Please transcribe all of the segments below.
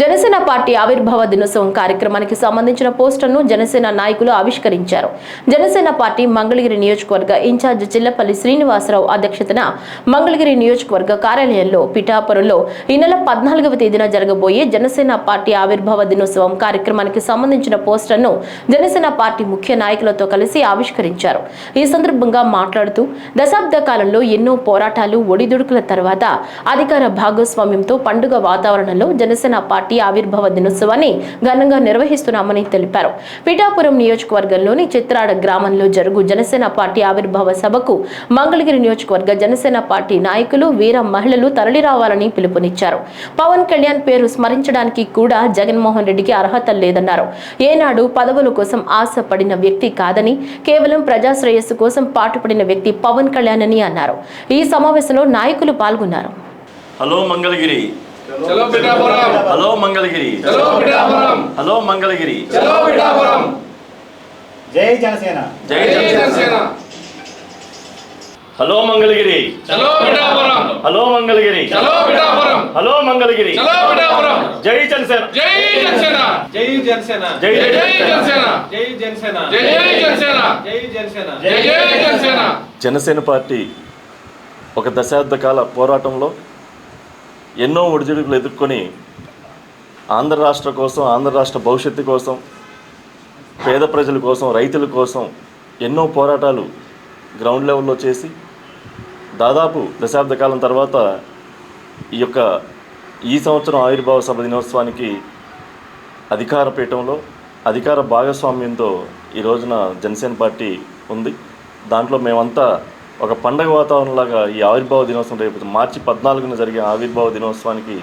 Janasena party ఆవిర్భావ దినోత్సవం కార్యక్రమానికి సంబంధించిన పోస్టర్ను జనసేన నాయకులు ఆవిష్కరించారు. జనసేన పార్టీ మంగళగిరి నియోజకవర్గ ఇన్ఛార్జ్ చిల్లపల్లి శ్రీనివాసరావు అధ్యక్షతన మంగళగిరి నియోజకవర్గ కార్యాలయంలో పిఠాపురంలో ఈ నెల పద్నాలుగవ తేదీన జరగబోయే జనసేన పార్టీ ఆవిర్భావ దినోత్సవం కార్యక్రమానికి సంబంధించిన పోస్టర్ను జనసేన పార్టీ ముఖ్య నాయకులతో కలిసి ఆవిష్కరించారు. ఈ సందర్భంగా మాట్లాడుతూ దశాబ్ద కాలంలో ఎన్నో పోరాటాలు ఒడిదుడుకుల తర్వాత అధికార భాగస్వామ్యంతో పండుగ వాతావరణంలో జనసేన పార్టీ ఆవిర్భావ దినోత్సవాన్ని ఘనంగా నిర్వహిస్తున్నామని తెలిపారు. పిఠాపురం నియోజకవర్గంలోని చిత్రాడ గ్రామంలో జరుగు జనసేన పార్టీ ఆవిర్భావ సభకు మంగళగిరి నియోజకవర్గ జనసేన పార్టీ నాయకులు వీర మహిళలు తరలిరావాలని పిలుపునిచ్చారు. పవన్ కళ్యాణ్ పేరు స్మరించడానికి కూడా జగన్మోహన్ రెడ్డికి అర్హత లేదన్నారు. ఏనాడు పదవుల కోసం ఆశపడిన వ్యక్తి కాదని కేవలం ప్రజాశ్రేయస్సు కోసం పాటుపడిన వ్యక్తి పవన్ కళ్యాణ్ అని అన్నారు. ఈ సమావేశంలో నాయకులు పాల్గొన్నారు. హలో మంగళగిరి. చలో పిఠాపురం హలో మంగళగిరి చలో పిఠాపురం హలో మంగళగిరి చలో పిఠాపురం జై జనసేన జై జనసేన హలో మంగళగిరి చలో పిఠాపురం హలో మంగళగిరి చలో పిఠాపురం హలో మంగళగిరి చలో పిఠాపురం జై జనసేన జై జనసేన జై జనసేన జై జై జై జనసేన జై జనసేన జై జనసేన జై జనసేన జై జనసేన జనసేన పార్టీ ఒక దశాబ్ద కాల పోరాటంలో ఎన్నో ఒడిదుడుకులు ఎదుర్కొని ఆంధ్ర రాష్ట్ర కోసం ఆంధ్ర రాష్ట్ర భవిష్యత్తు కోసం పేద ప్రజల కోసం రైతుల కోసం ఎన్నో పోరాటాలు గ్రౌండ్ లెవెల్లో చేసి దాదాపు దశాబ్ద కాలం తర్వాత ఈ యొక్క ఈ సంవత్సరం ఆవిర్భావ సభ దినోత్సవానికి అధికార పీఠంలో అధికార భాగస్వామ్యంతో ఈ రోజున జనసేన పార్టీ ఉంది. దాంట్లో మేమంతా ఒక పండగ వాతావరణంలాగా ఈ ఆవిర్భావ దినోత్సవం రేపు మార్చి పద్నాలుగున జరిగే ఆవిర్భావ దినోత్సవానికి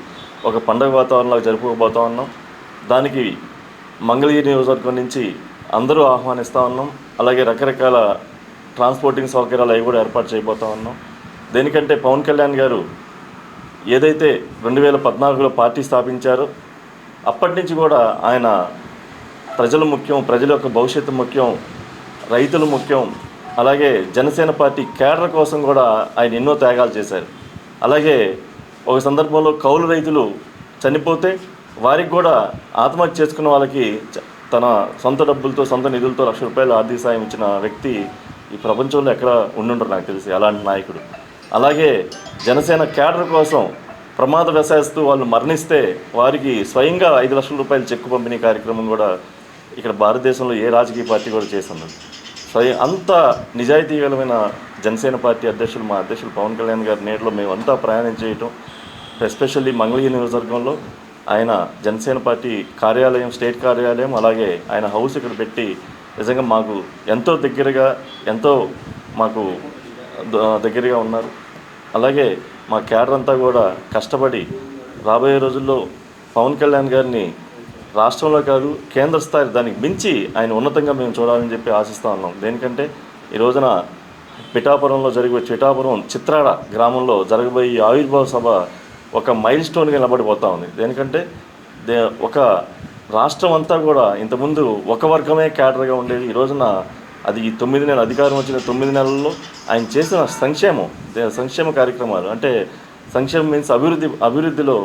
ఒక పండగ వాతావరణంలాగా జరుపుకోబోతా ఉన్నాం. దానికి మంగళగిరి నియోజకవర్గం నుంచి అందరూ ఆహ్వానిస్తూ ఉన్నాం. అలాగే రకరకాల ట్రాన్స్పోర్టింగ్ సౌకర్యాలు అవి కూడా ఏర్పాటు చేయబోతా ఉన్నాం. దేనికంటే పవన్ కళ్యాణ్ గారు ఏదైతే రెండు వేల పద్నాలుగులో పార్టీ స్థాపించారో అప్పటి నుంచి కూడా ఆయన ప్రజలు ముఖ్యం ప్రజల యొక్క భవిష్యత్తు ముఖ్యం రైతులు ముఖ్యం అలాగే జనసేన పార్టీ కేడర్ కోసం కూడా ఆయన ఎన్నో త్యాగాలు చేశారు. అలాగే ఒక సందర్భంలో కౌలు రైతులు చనిపోతే వారికి కూడా ఆత్మహత్య చేసుకున్న వాళ్ళకి తన సొంత డబ్బులతో సొంత నిధులతో లక్ష రూపాయలు ఆర్థిక సాయం ఇచ్చిన వ్యక్తి ఈ ప్రపంచంలో ఎక్కడ ఉండుంటారు నాకు తెలిసి అలాంటి నాయకుడు. అలాగే జనసేన కేడర్ కోసం ప్రమాద వ్యసాస్తూ వాళ్ళు మరణిస్తే వారికి స్వయంగా ఐదు లక్షల రూపాయల చెక్కు పంపిణీ కార్యక్రమం కూడా ఇక్కడ భారతదేశంలో ఏ రాజకీయ పార్టీ కూడా చేసింది. స్వయం అంత నిజాయితీగలమైన జనసేన పార్టీ అధ్యక్షులు మా అధ్యక్షులు పవన్ కళ్యాణ్ గారి నేటిలో మేమంతా ప్రయాణం చేయటం ఎస్పెషల్లీ మంగళగిరి నియోజకవర్గంలో ఆయన జనసేన పార్టీ కార్యాలయం స్టేట్ కార్యాలయం అలాగే ఆయన హౌస్ ఇక్కడ పెట్టి నిజంగా మాకు ఎంతో దగ్గరగా ఎంతో మాకు ద- దగ్గరగా ఉన్నారు. అలాగే మా క్యాడర్ అంతా కూడా కష్టపడి రాబోయే రోజుల్లో పవన్ కళ్యాణ్ గారిని రాష్ట్రంలో కాదు కేంద్ర స్థాయి దానికి మించి ఆయన ఉన్నతంగా మేము చూడాలని చెప్పి ఆశిస్తూ ఉన్నాం. దేనికంటే ఈ రోజున పిఠాపురంలో జరిగే పిఠాపురం చిత్రాడ గ్రామంలో జరగబోయే ఆవిర్భావ సభ ఒక మైల్ స్టోన్గా నిలబడిపోతూ ఉంది. దేనికంటే దే ఒక రాష్ట్రం అంతా కూడా ఇంతకుముందు ఒక వర్గమే క్యాడర్గా ఉండేది. ఈ రోజున అది ఈ తొమ్మిది నెలలు అధికారం వచ్చిన తొమ్మిది నెలల్లో ఆయన చేసిన సంక్షేమం సంక్షేమ కార్యక్రమాలు అంటే సంక్షేమం మీన్స్ అభివృద్ధి అభివృద్ధిలో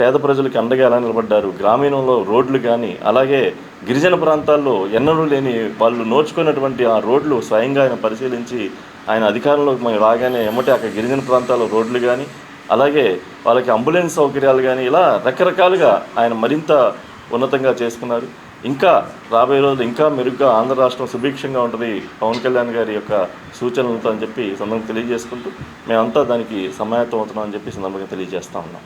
పేద ప్రజలకు అండగా ఎలా నిలబడ్డారు? గ్రామీణంలో రోడ్లు కానీ అలాగే గిరిజన ప్రాంతాల్లో ఎన్నడూ లేని వాళ్ళు నోచుకున్నటువంటి ఆ రోడ్లు స్వయంగా ఆయన పరిశీలించి ఆయన అధికారంలోకి మనం రాగానే ఎమ్మటే అక్కడ గిరిజన ప్రాంతాల్లో రోడ్లు కానీ అలాగే వాళ్ళకి అంబులెన్స్ సౌకర్యాలు కానీ ఇలా రకరకాలుగా ఆయన మరింత ఉన్నతంగా చేసుకున్నారు. ఇంకా రాబోయే రోజులు ఇంకా మెరుగ్గా ఆంధ్ర రాష్ట్రం సుభిక్షంగా ఉంటుంది. పవన్ కళ్యాణ్ గారి యొక్క సూచనలతో అని చెప్పి సందర్భంగా తెలియజేసుకుంటూ మేమంతా దానికి సమాయత్తం అవుతున్నామని చెప్పి సందర్భంగా తెలియజేస్తా ఉన్నాం.